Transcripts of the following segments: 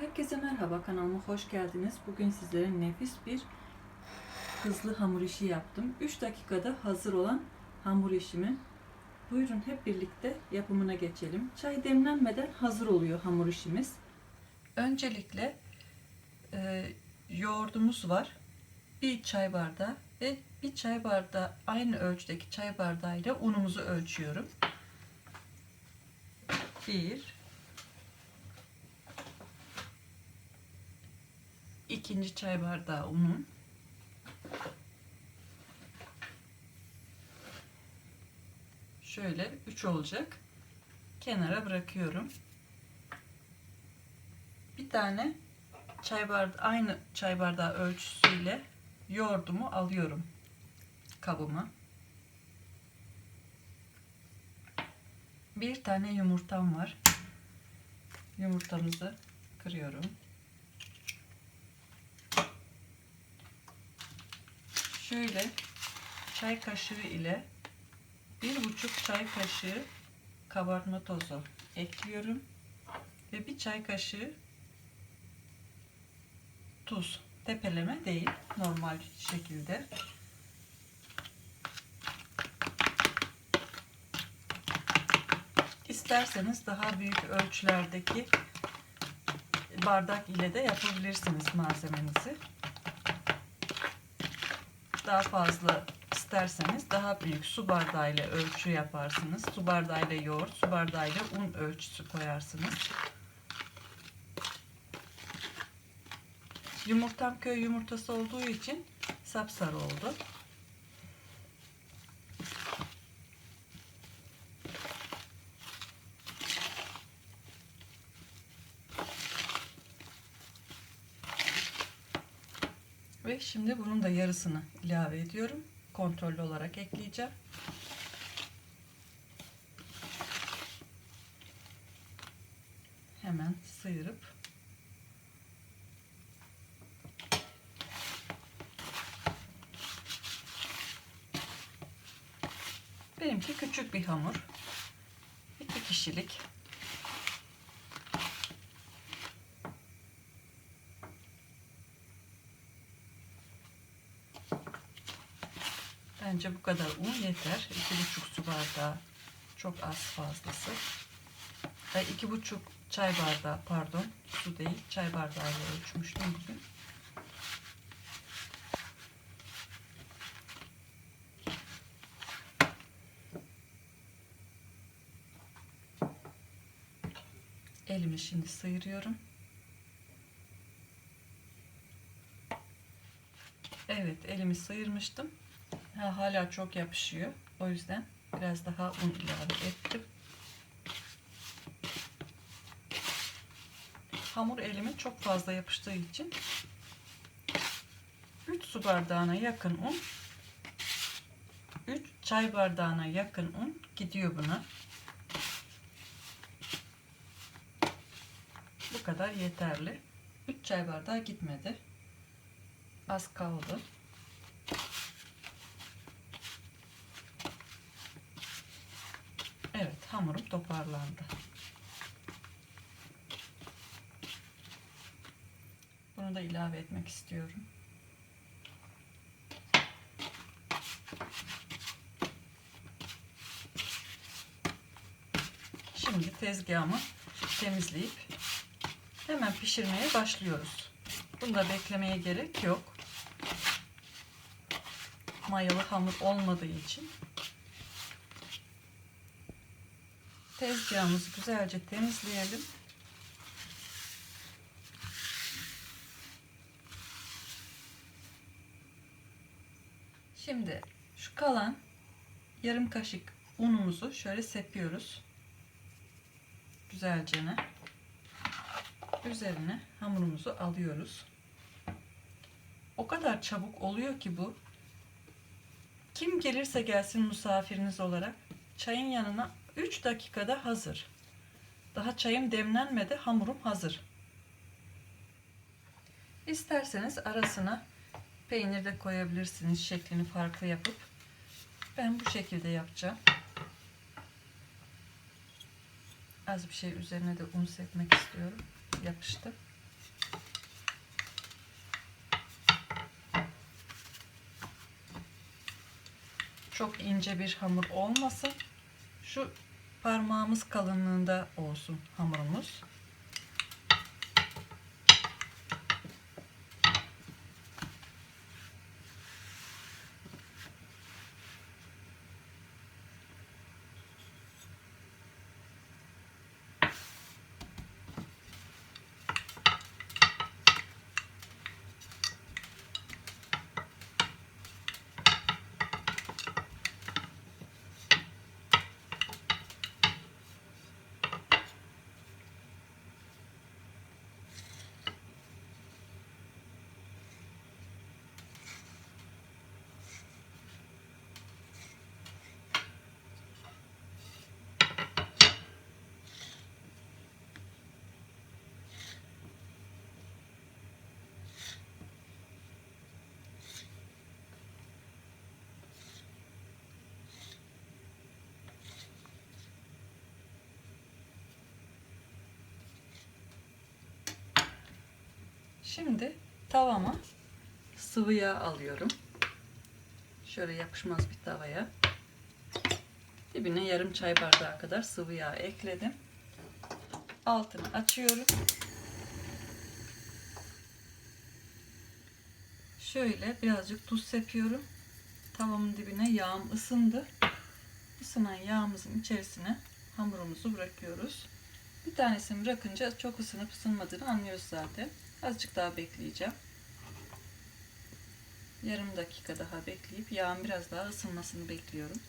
Herkese merhaba kanalıma hoş geldiniz. Bugün sizlere nefis bir hızlı hamur işi yaptım. 3 dakikada hazır olan hamur işimi. Buyurun hep birlikte yapımına geçelim. Çay demlenmeden hazır oluyor hamur işimiz. Öncelikle e, yoğurdumuz var. Bir çay bardağı ve bir çay bardağı aynı ölçüdeki çay bardağıyla unumuzu ölçüyorum. 1 ikinci çay bardağı unum. Şöyle 3 olacak. Kenara bırakıyorum. Bir tane çay bardağı aynı çay bardağı ölçüsüyle yoğurdumu alıyorum kabıma. Bir tane yumurtam var. Yumurtamızı kırıyorum. Şöyle çay kaşığı ile bir buçuk çay kaşığı kabartma tozu ekliyorum ve bir çay kaşığı tuz. Tepeleme değil normal şekilde. İsterseniz daha büyük ölçülerdeki bardak ile de yapabilirsiniz malzemenizi daha fazla isterseniz daha büyük su bardağıyla ölçü yaparsınız. Su bardağıyla yoğurt, su bardağıyla un ölçüsü koyarsınız. Yumurtam köy yumurtası olduğu için sapsarı oldu. Ve şimdi bunun da yarısını ilave ediyorum. Kontrollü olarak ekleyeceğim. Hemen sıyırıp Benimki küçük bir hamur. İki kişilik. Bence bu kadar un yeter. İki buçuk su bardağı çok az fazlası. Ay, iki buçuk çay bardağı pardon su değil çay bardağıyla ölçmüştüm bugün. Elimi şimdi sıyırıyorum. Evet elimi sıyırmıştım. Ha, hala çok yapışıyor. O yüzden biraz daha un ilave ettim. Hamur elime çok fazla yapıştığı için 3 su bardağına yakın un 3 çay bardağına yakın un gidiyor buna. Bu kadar yeterli. 3 çay bardağı gitmedi. Az kaldı. Evet hamurum toparlandı. Bunu da ilave etmek istiyorum. Şimdi tezgahımı temizleyip hemen pişirmeye başlıyoruz. Bunda beklemeye gerek yok. Mayalı hamur olmadığı için tezgahımızı güzelce temizleyelim. Şimdi şu kalan yarım kaşık unumuzu şöyle sepiyoruz. Güzelce üzerine hamurumuzu alıyoruz. O kadar çabuk oluyor ki bu. Kim gelirse gelsin misafiriniz olarak çayın yanına 3 dakikada hazır. Daha çayım demlenmedi, hamurum hazır. İsterseniz arasına peynir de koyabilirsiniz şeklini farklı yapıp. Ben bu şekilde yapacağım. Az bir şey üzerine de un serpmek istiyorum. Yapıştı. Çok ince bir hamur olmasın. Şu parmağımız kalınlığında olsun hamurumuz. Şimdi tavama sıvı yağ alıyorum. Şöyle yapışmaz bir tavaya. Dibine yarım çay bardağı kadar sıvı yağ ekledim. Altını açıyorum. Şöyle birazcık tuz sepiyorum. Tavamın dibine yağım ısındı. Isınan yağımızın içerisine hamurumuzu bırakıyoruz. Bir tanesini bırakınca çok ısınıp ısınmadığını anlıyoruz zaten. Azıcık daha bekleyeceğim. Yarım dakika daha bekleyip yağın biraz daha ısınmasını bekliyorum.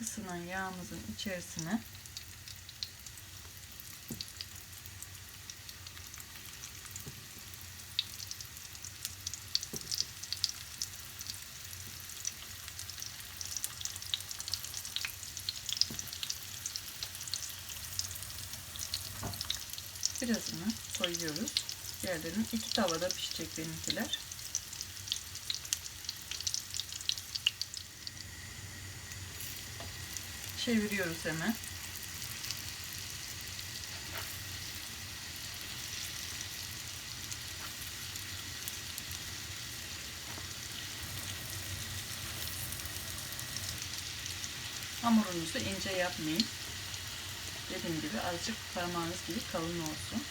Isınan yağımızın içerisine birazını koyuyoruz. Diğerlerinin iki tavada pişecek benimkiler. Çeviriyoruz hemen. Hamurunuzu ince yapmayın. Dediğim gibi azıcık parmağınız gibi kalın olsun.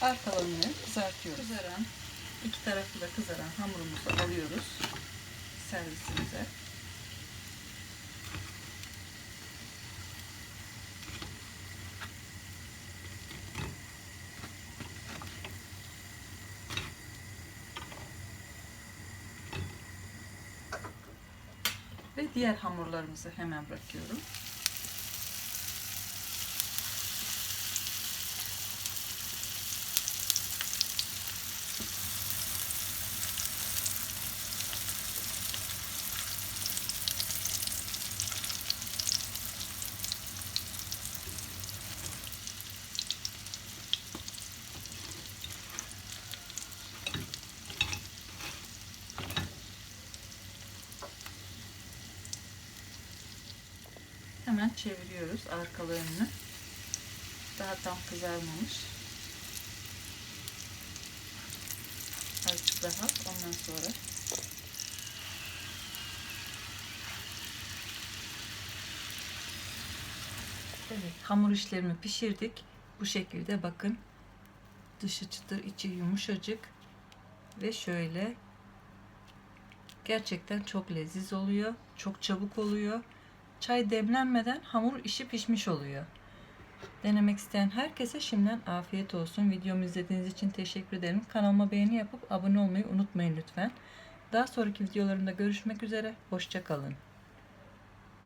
Arkalarını kızartıyoruz. Kızaran, iki tarafı da kızaran hamurumuzu alıyoruz servisimize. Ve diğer hamurlarımızı hemen bırakıyorum. Hemen çeviriyoruz arkalarını. Daha tam kızarmamış. Azıcık daha ondan sonra Evet, hamur işlerimi pişirdik. Bu şekilde bakın. Dışı çıtır, içi yumuşacık ve şöyle gerçekten çok leziz oluyor. Çok çabuk oluyor. Çay demlenmeden hamur işi pişmiş oluyor. Denemek isteyen herkese şimdiden afiyet olsun. Videomu izlediğiniz için teşekkür ederim. Kanalıma beğeni yapıp abone olmayı unutmayın lütfen. Daha sonraki videolarımda görüşmek üzere. Hoşçakalın.